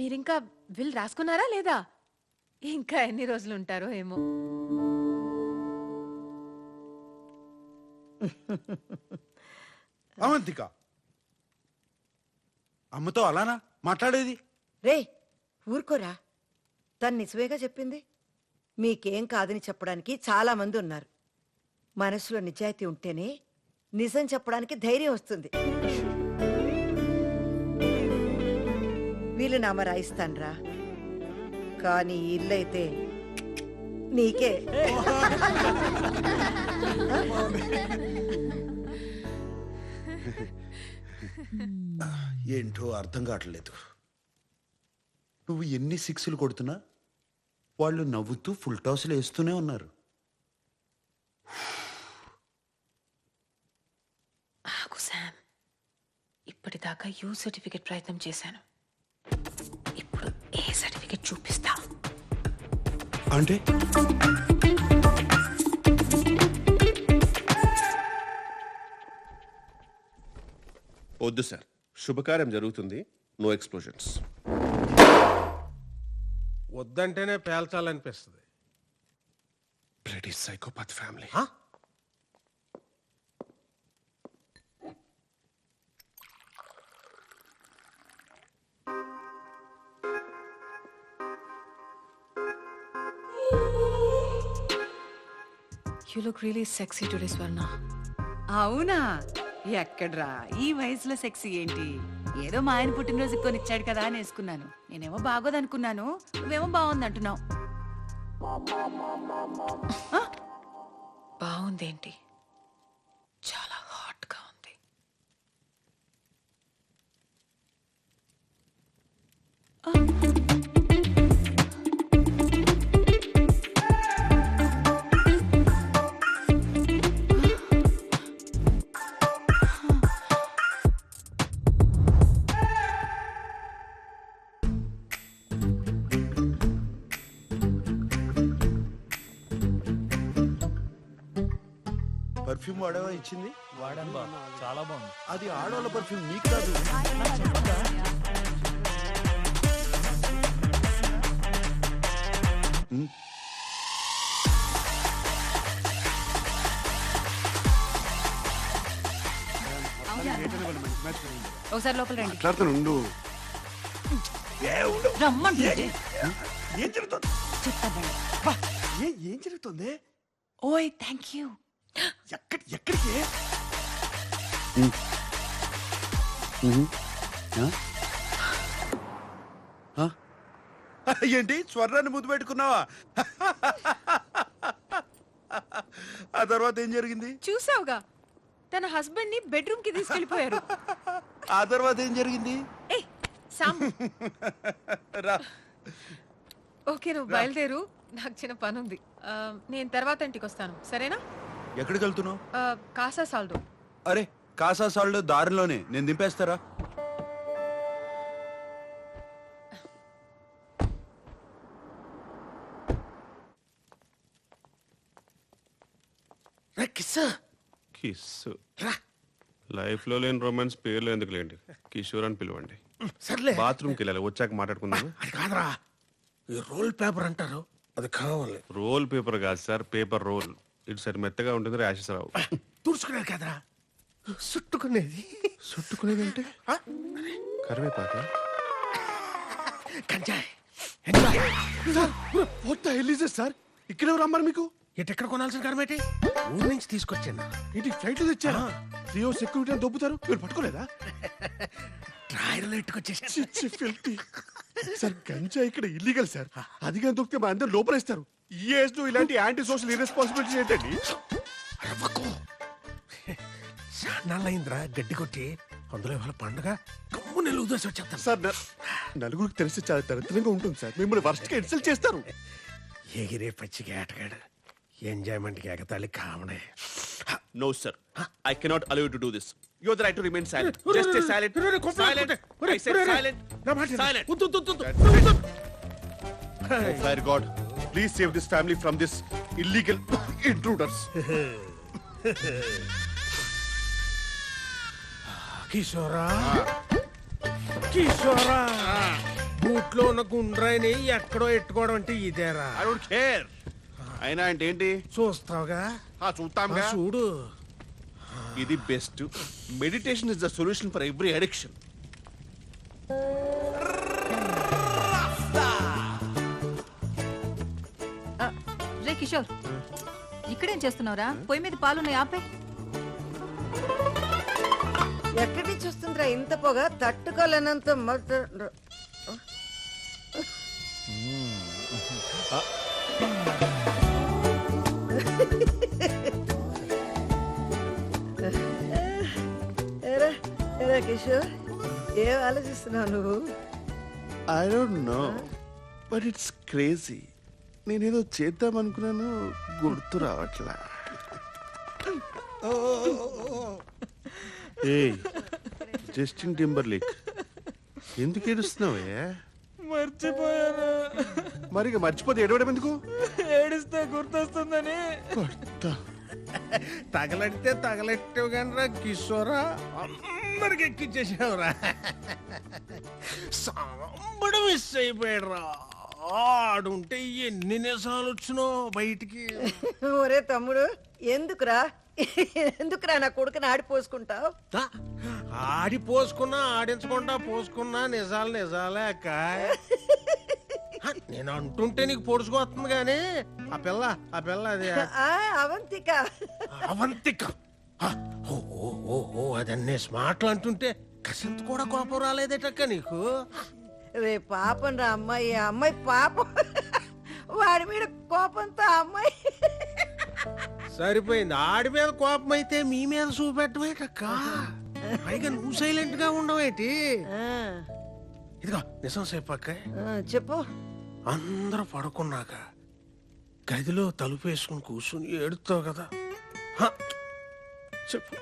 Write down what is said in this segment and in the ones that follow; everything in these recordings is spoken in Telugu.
మీరింకా విల్ రాసుకున్నారా లేదా? ఇంకా ఎన్ని రోజులు ఉంటారో ఏమో. అవంతిక. అమ్మతో అలానా? మాట్లాడేది? రే ఊరుకోరా. తను నిజమేగా చెప్పింది? మీకేం కాదని చెప్పడానికి చాలా మంది ఉన్నారు. మనసులో నిజాయితీ ఉంటేనే నిజం చెప్పడానికి ధైర్యం వస్తుంది. వీలునామా రాయిస్తాన్రా. కానీ ఈ ఇల్లు అయితే నీకే. ఏంటో అర్థం కావట్లేదు. నువ్వు ఎన్ని సిక్స్లు కొడుతున్నా వాళ్ళు నవ్వుతూ ఫుల్ టాస్లు వేస్తూనే ఉన్నారు. ఇప్పటిదాకా యూ సర్టిఫికెట్ ప్రయత్నం చేశాను. అంటే? వద్దు సార్. శుభకార్యం జరుగుతుంది. నో ఎక్స్ప్లోజన్స్ వద్దంటేనే పేల్చాలనిపిస్తుంది. Bloody psychopath family you look really sexy today Swarna అవునా? ఎక్కడ్రా? ఈ వయసులో సెక్సీ ఏంటి? ఏదో మా ఆయన పుట్టినరోజు కొనిచ్చాడు కదా అని వేసుకున్నాను నేనేమో బాగోదనుకున్నాను. నువ్వేమో బాగుంది అంటున్నావు బాగుందేంటి? చాలా హాట్గా ఉంది వాడేవా ఇచ్చింది. వాడాను బా చాలా బాగుంది. అది ఆడవాళ్ళ పర్ఫ్యూమ్ నీకు కాదు. ఒకసారి లోపల రండి. మాట్లాడుతాను ఉండు. ఏం జరుగుతుంది? ఏ- ఏం జరుగుతుంది? ఓయ్ థ్యాంక్ యూ ఎక్కడి ఎక్కడికి? ఏంటి? స్వర్ణాన్ని ముద్దు పెట్టుకున్నావా? ఆ తర్వాత ఏం జరిగింది? చూసావుగా. తన హస్బెండ్ని బెడ్రూమ్కి తీసుకెళ్ళిపోయారు ఆ తర్వాత ఏం జరిగింది? ఏ సామ్. రా. ఓకే నువ్వు బయలుదేరు. నాకు చిన్న పని ఉంది నేను తర్వాత ఇంటికి వస్తాను సరేనా? ఎక్కడికి వెళ్తున్నావు ఆ, కాసా సాల్దో. అరే కాసా సాల్డ్ దారిలోనే. నేను దింపేస్తారా? రే కిస్ కిస్ లైఫ్లో లేని రొమాన్స్ పేర్లు ఎందుకు లేండి కిషోర్ అని పిలవండి. సర్లే. బాత్రూమ్కి వెళ్ళాలి వచ్చాక మాట్లాడుకుందాం అది కాదురా. ఈ రోల్ పేపర్ అంటారు అది కావాలి. రోల్ పేపర్ కాదు సార్ పేపర్ రోల్. ఇటు సరి మెత్తగా ఉంటుంది ర్యాషెస్ రావు. తుడుచుకునేది కదరా. చుట్టుకునేది చుట్టుకునేది అంటే? కరివేపాక. గంజాయి enjoy what the hell is sir? ఇక్కడ ఎవరు అమ్మారు మీకు? ఎక్కడ కొనాల్సిన కరమేటి ఊరు నుంచి తీసుకొచ్చాను. ఏంటి ఫ్లైట్ తెచ్చారా? రియో సెక్యూరిటీ అని దొబ్బుతారు? మీరు పట్టుకోలేదా? చిచ్చి ఫిల్తీ సార్ గంజా ఇక్కడ ఇల్లీగల్ సార్. అది కానీ దొరికితే మా అందరు లోపలేస్తారు. ఈ ఏజ్లో ఇలాంటి యాంటీ సోషల్ ఇరెస్పాన్సిబిలిటీ ఏంటండి చాన్నాళ్ళయిందిరా గడ్డి కొట్టి అందులో ఇవాళ పండుగ. కమ్ము నెల ఉదర్సి వచ్చేస్తాను. సార్ న- నలుగురికి తెలిసి చాలా దరిద్రంగా ఉంటుంది సార్. మిమ్మల్ని వర్స్ట్గా ఇన్సల్ట్ చేస్తారు. ఎగిరే పచ్చికి ఆటగాడు. ఎంజాయ్మెంట్కి ఎగతాళి కామనే. No sir I cannot allow to do this you the right to remain silent just stay silent silent I said silent silent fire God please save this family from this illegal intruders కిషోరా కిషోరా భూ గుట్లో ఉన్న గుండ్రాయిని ఎక్కడో ఎట్టుకోవడం అంటే ఇదేరా. ఐ డోంట్ కేర్ అయినా అంటే ఏంటి? చూస్తావుగా? ఆ, చూస్తాంగా. ఆ, చూడు. ఇది best. Meditation is the solution for every addiction రే కిషోర్. ఇక్కడేం చేస్తున్నావురా? పొయ్యి మీద పాలున్నాయి ఆపే. ఎక్కడి నుంచి వస్తుందిరా ఇంత పొగ తట్టుకోలేనంత మొత్తం ఏరా ఏరా కిషోర్ ఏం ఆలోచిస్తున్నావు నువ్వు? I don't know but it's crazy నేనేదో చేద్దాం అనుకున్నాను గుర్తు రావట్లా. ఏ జస్టిన్ టింబర్లేక్ ఎందుకు ఏడుస్తున్నావే? మర్చిపోయాను. మరి ఇక మర్చిపోతే ఏడవడం ఎందుకు? ఏడిస్తే గుర్తొస్తుందని. కొడతా. తగలెడితే తగలెట్టావు కానీ రా కిషోరా. అందరికి ఎక్కిచ్చేసావురా. సాంబడు మిస్ అయిపోయాడు రా ఆడుంటే ఎన్ని నిజాలు వచ్చినో బయటికి. ఒరే తమ్ముడు ఎందుకురా? ఎందుకురా నా కొడుకుని ఆడిపోసుకుంటావు ఆ, ఆడి పోసుకున్నా ఆడించకుండా పోసుకున్నా నిజాలు నిజాలే అక్క. ఆ, నేను అంటుంటే నీకు పొడుచుకొస్తుంది కానీ ఆ పిల్ల ఆ పిల్ల అది. అవంతిక. అవంతిక. అదన్నీ స్మార్ట్లు అంటుంటే కసింత కూడా కోపం రాలేదేటక్క నీకు? రే పాపం రా అమ్మాయి ఆ అమ్మాయి పాపం. వాడి మీద కోపంతో ఆ అమ్మాయి. సరిపోయింది. ఆడి మీద కోపం అయితే మీ మీద చూపెట్టమేటక్క? పైగా నువ్వు సైలెంట్గా ఉండవేటి? ఆ, ఇదిగో నిజం చెప్పక్క ఆ, చెప్పు. అందరూ పడుకున్నాక గదిలో తలుపు వేసుకుని కూర్చుని ఏడుతావు కదా. హ, చెప్పు.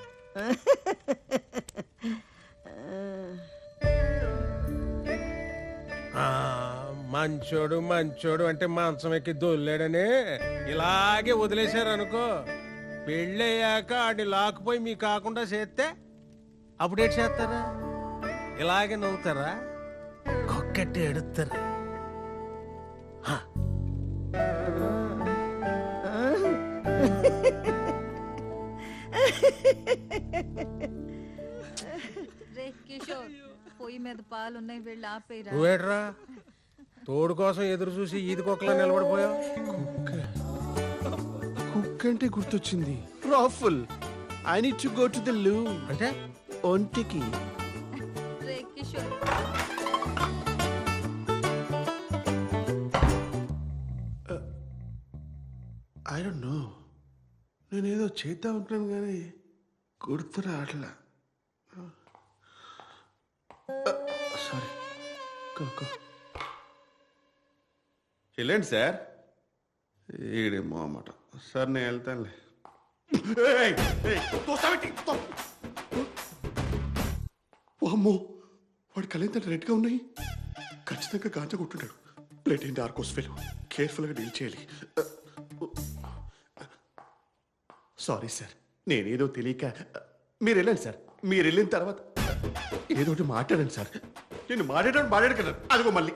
ఆ, మంచోడు మంచోడు అంటే మంచం ఎక్కి దొల్లాడని. ఇలాగే వదిలేశారు అనుకో పెళ్ళయ్యాక ఆడిని లాక్కుపోయి మీ కాకుండా చేస్తే అప్పుడేటి చేస్తారా? ఇలాగే నవ్వుతారా? కొక్కట్టి ఎడుతారు? హ, రే కిషోర్ పొయ్యి మీద పాలున్నాయి వెళ్ళి ఆపేరా నువ్వేట్రా? తోడు కోసం ఎదురు చూసి ఈది కుక్కలా నిలబడిపోయావు? కుక్ అంటే గుర్తొచ్చింది. Raffle. I need to go to the loo అంటే? ఒంటికి. నేనేదో చేద్దాం అనుకున్నాను కానీ గుర్తు రావట్లా సారీ. వెళ్ళండి సార్? ఈడేమో అన్నమాట సార్ నేను వెళ్తానులే. వామ్మో వాడి కళ్ళెంత రెడ్గా ఉన్నాయి? ఖచ్చితంగా గాంజా కొట్టుంటాడు ప్లేట్ ఏంటి? ఆర్కోస్ ఫెలో. కేర్ఫుల్గా డీల్ చేయాలి. సారీ సార్ నేనేదో తెలియక మీరు వెళ్ళండి సార్ మీరు వెళ్ళిన తర్వాత ఏదో ఒకటి మాట్లాడండి సార్ నేను మాట్లాడడం మాట్లాడగలను అదిగో మళ్ళీ.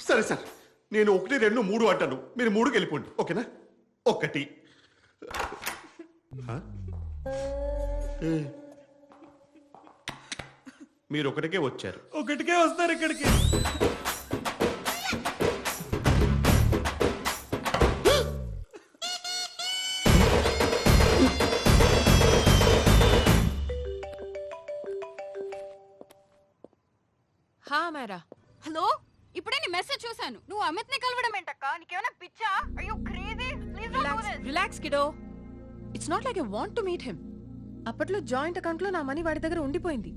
సరే సార్ నేను ఒకటి రెండు మూడు అంటాను. మీరు మూడుకి వెళ్ళిపోండి. ఓకేనా? ఒకటి. ఏ. మీరు ఒకటికే వచ్చారు. ఒకటికే వస్తారు ఇక్కడికి. మేరా హలో? ఇప్పుడే నీ మెసేజ్ చూశాను. నువ్వు అమిత్ని కలవడం ఏంటక్క? నీకేమైనా పిచ్చా? అయ్యో crazy. Please relax relax kiddo. It's not like I want to meet him అప్పట్లో జాయింట్ అకౌంట్లో నా మనీ వాడి దగ్గర ఉండిపోయింది.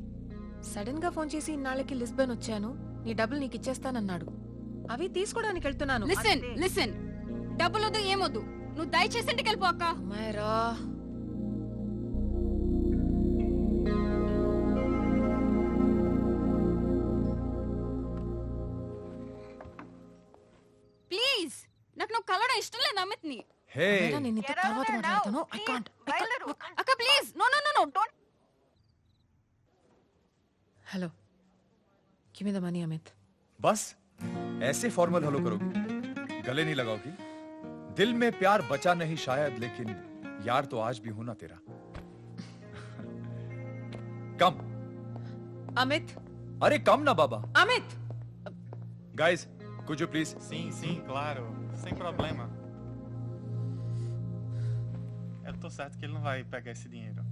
సడన్గా ఫోన్ చేసి ఇన్నాళ్ళకి లిస్బన్ వచ్చాను. నీ డబ్బులు నీకు ఇచ్చేస్తానన్నాడు. అవి తీసుకోవడానికి వెళ్తున్నాను. లిసన్ లిసన్ డబ్బులు వద్దు ఏమొద్దు. నువ్వు దయచేసి ఇంటికి వెళ్ళిపో అక్క. అమ్మాయిరా. కలవడం ఇష్టం లేదు అమిత్ ని హే మేరా, నేను నీతో తర్వాత మాట్లాడతాను ఐ కాంట్ అక్క please no no no no don't hello give me the money Amit बस ऐसे फॉर्मल हेलो करोगी गले नहीं लगाओगी दिल में प्यार बचा नहीं शायद लेकिन यार तो आज भी हूं ना तेरा कम అమిత్ अरे कम ना बाबा అమిత్ गाइस कुछ please Sim, sim, claro. Sem problema. tô certo que ele não vai pegar esse dinheiro.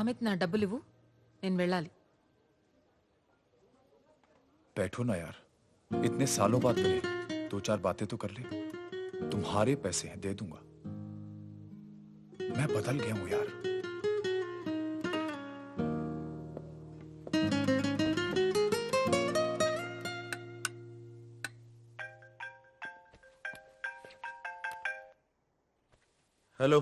Amit నా డబ్బులు ఇవ్వు నేను వెళ్ళాలి बैठो ना यार इतने सालों बाद मिले दो चार बातें तो कर ले तुम्हारे पैसे हैं दे दूंगा मैं बदल गया हूं यार హలో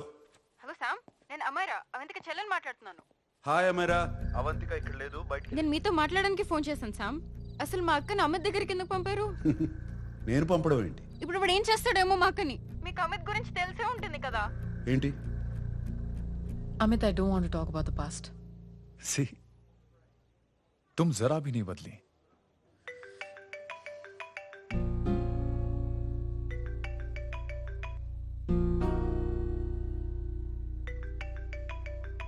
హలో సామ్ నేను అమైరా అవంతిక చెల్లెని మాట్లాడుతున్నాను హాయ్ అమేరా అవంతిక ఇక్కడ లేదు బయట నేను మీతో మాట్లాడడానికి ఫోన్ చేశాను సామ్ అసలు మా అక్కని అమిత్ దగ్గరికి ఎందుకు పంపారు నేను పంపడం ఏంటి ఇప్పుడు వాడు ఏం చేస్తాడేమో మా అక్కని మీకు అమిత్ గురించి తెలిసే ఉంటుంది కదా ఏంటి Amit I don't want talk about the past सी तुम जरा भी नहीं बदली